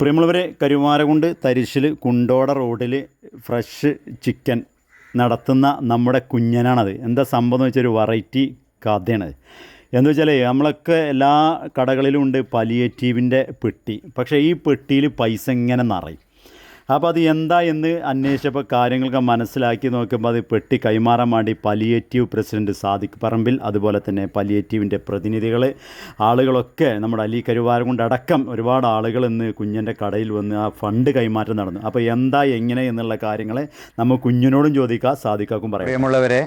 പ്രിയമുള്ളവരെ കരുമാരകുണ്ട് തരിശിൽ കുണ്ടോട റോഡിൽ fresh chicken നടത്തുന്ന നമ്മുടെ കുഞ്ഞനാണത്. എന്താ സംഭവം എന്ന് വെച്ചാൽ ഒരു വെറൈറ്റി കഥയാണ്. എന്ന് വെച്ചാൽ നമ്മളൊക്കെ എല്ലാ കടകളിലും ഉണ്ട് പലിയേറ്റീവിന്റെ പെട്ടി. പക്ഷേ ഈ പെട്ടിയിൽ പൈസ ഇങ്ങനെ നിറയും? അപ്പോൾ അത് എന്താ എന്ന് അന്വേഷിച്ചപ്പോൾ കാര്യങ്ങളൊക്കെ മനസ്സിലാക്കി നോക്കുമ്പോൾ അത് പെട്ടി കൈമാറാൻ വേണ്ടി പലിയേറ്റീവ് പ്രസിഡന്റ് സാദിഖ് പറമ്പിൽ അതുപോലെ തന്നെ പലിയേറ്റീവിന്റെ പ്രതിനിധികൾ ആളുകളൊക്കെ നമ്മുടെ അലി കരുവാരം കൊണ്ടടക്കം ഒരുപാട് ആളുകൾ ഇന്ന് കുഞ്ഞിന്റെ കടയിൽ വന്ന് ആ ഫണ്ട് കൈമാറ്റം നടന്നു. അപ്പോൾ എന്താ എങ്ങനെ എന്നുള്ള കാര്യങ്ങളെ നമ്മൾ കുഞ്ഞിനോടും ചോദിക്കാം സാദിഖാക്കും പറയാം. പ്രിയമുള്ളവരെ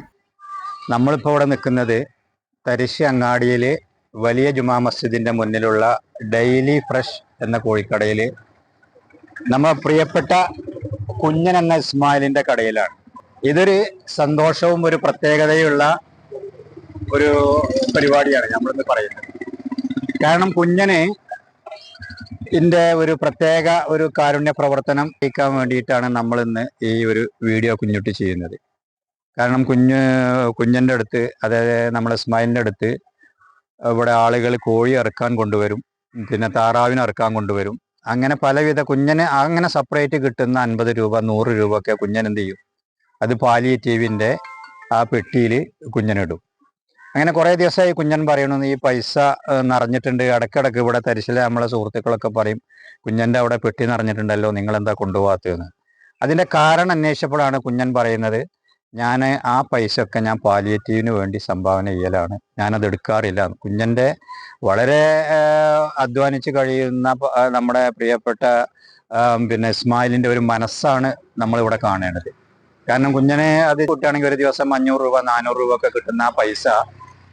നമ്മളിപ്പോൾ ഇവിടെ നിൽക്കുന്നത് തരിശ് അങ്ങാടിയിൽ വലിയ ജുമാ മസ്ജിദിന്റെ മുന്നിലുള്ള ഡെയിലി ഫ്രഷ് എന്ന കോഴിക്കടയിൽ നമ്മ പ്രിയപ്പെട്ട കുഞ്ഞൻ എന്ന ഇസ്മായിലിന്റെ കടയിലാണ്. ഇതൊരു സന്തോഷവും ഒരു പ്രത്യേകതയുള്ള ഒരു പരിപാടിയാണ് നമ്മളിന്ന് പറയുന്നത്. കാരണം കുഞ്ഞന് ഇതിന്റെ ഒരു പ്രത്യേക ഒരു കാരുണ്യ പ്രവർത്തനം ചെയ്യിക്കാൻ വേണ്ടിയിട്ടാണ് നമ്മൾ ഇന്ന് ഈ ഒരു വീഡിയോ കുഞ്ഞുട്ടി ചെയ്യുന്നത്. കാരണം കുഞ്ഞ് കുഞ്ഞിന്റെ അടുത്ത് അതായത് നമ്മളെ ഇസ്മായിലിന്റെ അടുത്ത് ഇവിടെ ആളുകൾ കോഴി ഇറക്കാൻ കൊണ്ടുവരും. പിന്നെ താറാവിനെ ഇറക്കാൻ കൊണ്ടുവരും. അങ്ങനെ പലവിധ കുഞ്ഞിന് അങ്ങനെ സെപ്പറേറ്റ് കിട്ടുന്ന അൻപത് രൂപ നൂറ് രൂപ ഒക്കെ കുഞ്ഞൻ എന്ത് ചെയ്യും? അത് പാലിയേറ്റീവിന്റെ ആ പെട്ടിയിൽ കുഞ്ഞനിടും അങ്ങനെ കുറേ ദിവസമായി കുഞ്ഞൻ പറയണമെന്ന് ഈ പൈസ നിറഞ്ഞിട്ടുണ്ട്. ഇടയ്ക്കിടയ്ക്ക് ഇവിടെ തരിശിലെ നമ്മളെ സുഹൃത്തുക്കളൊക്കെ പറയും കുഞ്ഞന്റെ അവിടെ പെട്ടി നിറഞ്ഞിട്ടുണ്ടല്ലോ നിങ്ങൾ എന്താ കൊണ്ടുപോകാത്തതെന്ന് അതിന്റെ കാരണം അന്വേഷിച്ചപ്പോഴാണ് കുഞ്ഞൻ പറയുന്നത് ഞാൻ ആ പൈസ ഒക്കെ ഞാൻ പാലിയേറ്റീവിന് വേണ്ടി സംഭാവന ചെയ്യലാണ്. ഞാനത് എടുക്കാറില്ല. കുഞ്ഞന്റെ വളരെ അധ്വാനിച്ച് കഴിയുന്ന നമ്മുടെ പ്രിയപ്പെട്ട പിന്നെ ഇസ്മായിലിന്റെ ഒരു മനസ്സാണ് നമ്മളിവിടെ കാണേണ്ടത്. കാരണം കുഞ്ഞനെ അത് കുട്ടിയാണെങ്കിൽ ഒരു ദിവസം അഞ്ഞൂറ് രൂപ നാനൂറ് രൂപ ഒക്കെ കിട്ടുന്ന ആ പൈസ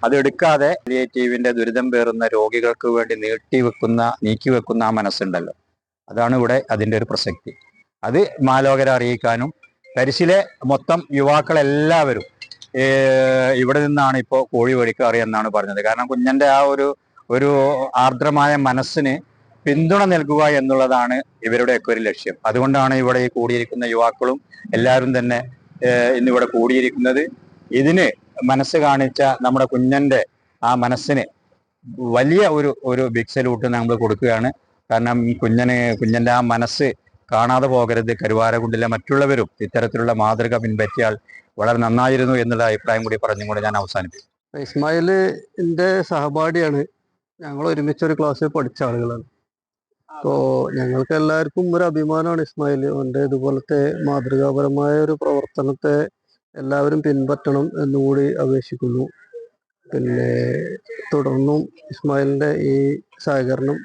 അത് എടുക്കാതെ പാലിയേറ്റീവിന്റെ ദുരിതം പേറുന്ന രോഗികൾക്ക് വേണ്ടി നീട്ടി വെക്കുന്ന നീക്കി വെക്കുന്ന ആ മനസ്സുണ്ടല്ലോ. അതാണ് ഇവിടെ അതിന്റെ ഒരു പ്രസക്തി. അത് മാലോകരെ അറിയിക്കാനും തരിശിലെ മൊത്തം യുവാക്കളെല്ലാവരും ഇവിടെ നിന്നാണ് ഇപ്പോൾ കോഴി മേടിക്കാറ് എന്നാണ് പറഞ്ഞത്. കാരണം കുഞ്ഞന്റെ ആ ഒരു ഒരു ആർദ്രമായ മനസ്സിന് പിന്തുണ നൽകുക എന്നുള്ളതാണ് ഇവരുടെയൊക്കെ ഒരു ലക്ഷ്യം. അതുകൊണ്ടാണ് ഇവിടെ കൂടിയിരിക്കുന്ന യുവാക്കളും എല്ലാവരും തന്നെ ഇന്നിവിടെ കൂടിയിരിക്കുന്നത്. ഇതിന് മനസ്സ് കാണിച്ച നമ്മുടെ കുഞ്ഞന്റെ ആ മനസ്സിന് വലിയ ഒരു ഒരു ബിഗ് സലൂട്ട് നമ്മൾ കൊടുക്കുകയാണ്. കാരണം കുഞ്ഞന് കുഞ്ഞന്റെ ആ മനസ്സ് കാണാതെ പോകരുത്. കരുവാരകുണ്ടിലെ മറ്റുള്ളവരും ഇത്തരത്തിലുള്ള മാതൃക പിൻപറ്റിയാൽ വളരെ നന്നായിരുന്നു എന്നുള്ള അഭിപ്രായം കൂടി പറഞ്ഞുകൊണ്ട് ഞാൻ അവസാനിപ്പിക്കും ഇസ്മായിലിന്റെ സഹപാഠിയാണ്. ഞങ്ങൾ ഒരുമിച്ച് ഒരു ക്ലാസ്സിൽ പഠിച്ച ആളുകളാണ്. അപ്പോ ഞങ്ങൾക്ക് എല്ലാവർക്കും ഒരു അഭിമാനമാണ് ഇസ്മായിൽ അവന്റെ ഇതുപോലത്തെ മാതൃകാപരമായ ഒരു പ്രവർത്തനത്തെ എല്ലാവരും പിൻപറ്റണം എന്നുകൂടി അപേക്ഷിക്കുന്നു. പിന്നെ തുടർന്നും ഇസ്മായിലിന്റെ ഈ സഹകരണം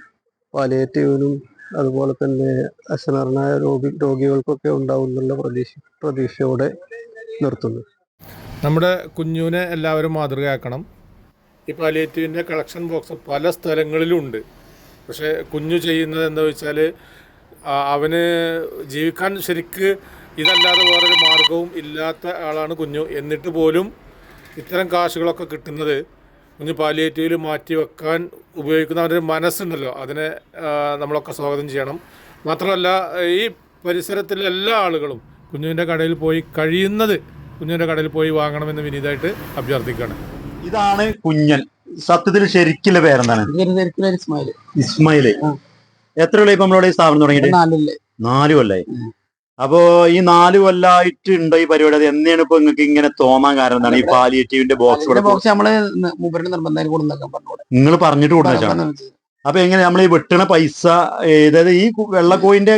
പാലിയേറ്റീവിനും അതുപോലെ തന്നെ അശനറിനായ രോഗി രോഗികൾക്കൊക്കെ ഉണ്ടാവും എന്നുള്ള പ്രതീക്ഷ പ്രതീക്ഷയോടെ നിർത്തുന്നു. നമ്മുടെ കുഞ്ഞുവിനെ എല്ലാവരും മാതൃകയാക്കണം. ഈ പാലിയേറ്റീവിന്റെ കളക്ഷൻ ബോക്സ് പല സ്ഥലങ്ങളിലും ഉണ്ട് പക്ഷേ കുഞ്ഞു ചെയ്യുന്നത് എന്താ വെച്ചാൽ അവന് ജീവിക്കാൻ ശരിക്ക് ഇതല്ലാതെ വേറൊരു മാർഗവും ഇല്ലാത്ത ആളാണ് കുഞ്ഞു. എന്നിട്ട് പോലും ഇത്തരം കാശുകളൊക്കെ കിട്ടുന്നത് കുഞ്ഞു പാലിയേറ്റീവിൽ മാറ്റി വെക്കാൻ ഉപയോഗിക്കുന്ന അവരുടെ ഒരു മനസ്സുണ്ടല്ലോ. അതിനെ നമ്മളൊക്കെ സ്വാഗതം ചെയ്യണം. മാത്രമല്ല ഈ പരിസരത്തിലെ എല്ലാ ആളുകളും കുഞ്ഞുവിന്റെ കടയിൽ പോയി കഴിയുന്നത് കുഞ്ഞിന്റെ കടയിൽ പോയി വാങ്ങണമെന്ന് വിനീതായിട്ട് അഭ്യർത്ഥിക്കുകയാണ്. ഇതാണ് കുഞ്ഞൻ. സത്യത്തിൽ ശരിക്കുള്ള പേരെന്താണ്? ഇസ്മായിൽ. ഇസ്മായിൽ. എത്ര കൊല്ലം ഇപ്പൊ നമ്മളോട് ഈ സ്ഥാപനം തുടങ്ങിയിട്ട്? നാലില്ലേ നാല് കൊല്ലായി. ഉം. അപ്പോ ഈ നാല് കൊല്ലായിട്ട് ഉണ്ടോ ഈ പരിപാടി. അത് എന്നാണ് ഇപ്പൊ നിങ്ങൾക്ക് ഇങ്ങനെ തോന്നാൻ കാരണം എന്താണ്? ഈ പാലിയേറ്റീവിന്റെ ബോക്സ് ബോക്സ് നമ്മൾ മൂപ്പരുടെ നിർബന്ധം കൊടുക്കാൻ പറഞ്ഞു നിങ്ങൾ പറഞ്ഞിട്ട് കൊടുക്കാൻ അപ്പൊ എങ്ങനെ നമ്മൾ ഈ വെട്ടണ പൈസ അതായത് ഈ വെള്ള വെള്ളക്കോയിന്റെ.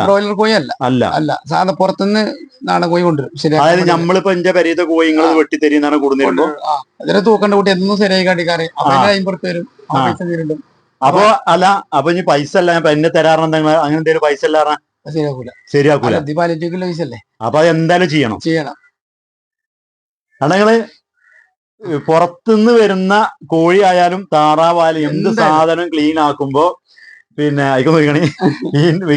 ബ്രോയിലർ കോയി അല്ല. അല്ല. അല്ല സാധാ പുറത്തുനിന്ന് നാടൻ കോയി കൊണ്ടുവരും. അതായത് ശരിയാക്കി നമ്മളിപ്പോ എന്റെ പെരീത കോയി നിങ്ങൾ വെട്ടിത്തരീന്നാണ് കൊടുത്തിരുമ്പോ ആ അതിനെ തൂക്കണ്ട കൂട്ടി എന്നും ശരിയായി കാട്ടിക്കാറ്. അമ്പത് വരും. അപ്പൊ അല്ല അപ്പൊ ഇനി പൈസ അല്ല എന്നെ തരാറുണ്ട് അങ്ങനെ എന്തെങ്കിലും പൈസ അല്ല പറഞ്ഞാ അത് ശരിയാക്കൂല. ശരിയാക്കൂല. അപ്പൊ അത് എന്തായാലും ചെയ്യണം. ചെയ്യണം. കാരണം നിങ്ങൾ പുറത്തുനിന്ന് വരുന്ന കോഴി ആയാലും താറാവായാലും എന്ത് സാധനം ക്ലീൻ ആക്കുമ്പോ പിന്നെ അയക്കു നോക്കണേ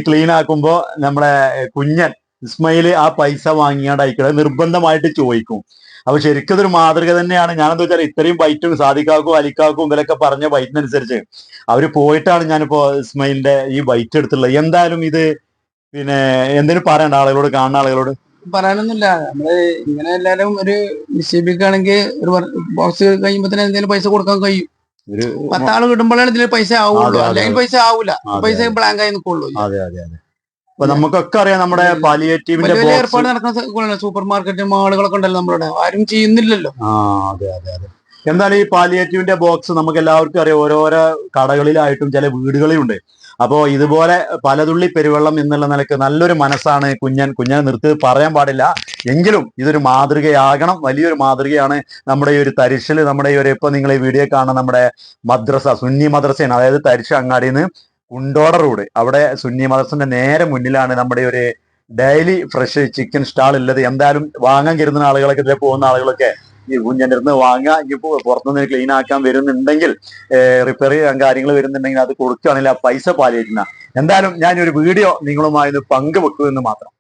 ക്ലീൻ ആക്കുമ്പോ നമ്മളെ കുഞ്ഞൻ ഇസ്മയിൽ ആ പൈസ വാങ്ങിയാണ്ട് അയക്കണത് നിർബന്ധമായിട്ട് ചോദിക്കും. അപ്പൊ ശരിക്കും ഇതൊരു മാതൃക തന്നെയാണ്. ഞാനെന്താ വെച്ചാൽ ഇത്രയും ബൈറ്റും സാധിക്കാക്കും അലിക്കാക്കും ഇവരൊക്കെ പറഞ്ഞ ബൈറ്റിനനുസരിച്ച് അവർ പോയിട്ടാണ് ഞാനിപ്പോ ഇസ്മയിലിന്റെ ഈ ബൈറ്റ് എടുത്തുള്ളത്. എന്തായാലും ഇത് പിന്നെ എന്തിനു പറയണ്ട ആളുകളോട് കാണുന്ന ആളുകളോട്? പറയാനൊന്നുമില്ല. നമ്മൾ ഇങ്ങനെ എല്ലാരും ഒരു നിക്ഷേപിക്കുകയാണെങ്കിൽ ഒരു ബോക്സ് കഴിയുമ്പോ തന്നെ എന്തെങ്കിലും പൈസ കൊടുക്കാൻ കഴിയും. ഒരു പത്താൾ കിട്ടുമ്പോഴാണ് ഇതിൽ പൈസ ആവുള്ളൂ. അല്ലെങ്കിൽ പൈസ ആവൂല. പൈസ ബ്ലാങ്ക് ആയി നിൽക്കുള്ളൂ അപ്പൊ നമുക്കൊക്കെ അറിയാം നമ്മുടെ പാലിയേറ്റീവിന്റെ ഏർപ്പാട് നടക്കുന്ന സൂപ്പർ മാർക്കറ്റ് മാളുകളൊക്കെ ഉണ്ടല്ലോ നമ്മളുടെ ആരും ചെയ്യുന്നില്ലല്ലോ. ആ അതെ അതെ അതെ. എന്തായാലും ഈ പാലിയേറ്റീവിന്റെ ബോക്സ്? നമുക്ക് എല്ലാവർക്കും അറിയാം ഓരോരോ കടകളിലായിട്ടും ചില വീടുകളിലുണ്ട്. അപ്പോ ഇതുപോലെ പലതുള്ളി പെരുവെള്ളം എന്നുള്ള നിലയ്ക്ക് നല്ലൊരു മനസ്സാണ് കുഞ്ഞൻ. കുഞ്ഞൻ നിർത്തി പറയാൻ പാടില്ല. എങ്കിലും ഇതൊരു മാതൃകയാകണം. വലിയൊരു മാതൃകയാണ് നമ്മുടെ ഈ ഒരു തരിശിൽ. നമ്മുടെ ഈ ഒരു ഇപ്പൊ നിങ്ങൾ ഈ വീഡിയോ കാണുന്ന നമ്മുടെ മദ്രസ സുന്നി മദ്രസയാണ്. അതായത് തരിശ് അങ്ങാടിയിൽ നിന്ന് കുണ്ടോട റോഡ്. അവിടെ സുന്നി മദ്രസന്റെ നേരെ മുന്നിലാണ് നമ്മുടെ ഒരു ഡെയിലി ഫ്രഷ് ചിക്കൻ സ്റ്റാൾ ഉള്ളത്. എന്തായാലും വാങ്ങാൻ കരുതുന്ന ആളുകളൊക്കെ ഇതിലെ പോകുന്ന ആളുകളൊക്കെ ഈ കുഞ്ഞന്റെ അടുത്ത് വാങ്ങുക ഇനി പുറത്തുനിന്ന് ക്ലീൻ ആക്കാൻ വരുന്നുണ്ടെങ്കിൽ റിപ്പയർ ചെയ്യാൻ കാര്യങ്ങൾ വരുന്നുണ്ടെങ്കിൽ അത് കൊടുക്കുകയാണെങ്കിൽ ആ പൈസ പാലിയേറ്റുന്ന എന്തായാലും ഞാൻ ഒരു വീഡിയോ നിങ്ങളുമായി പങ്കുവെക്കുമെന്ന് മാത്രം.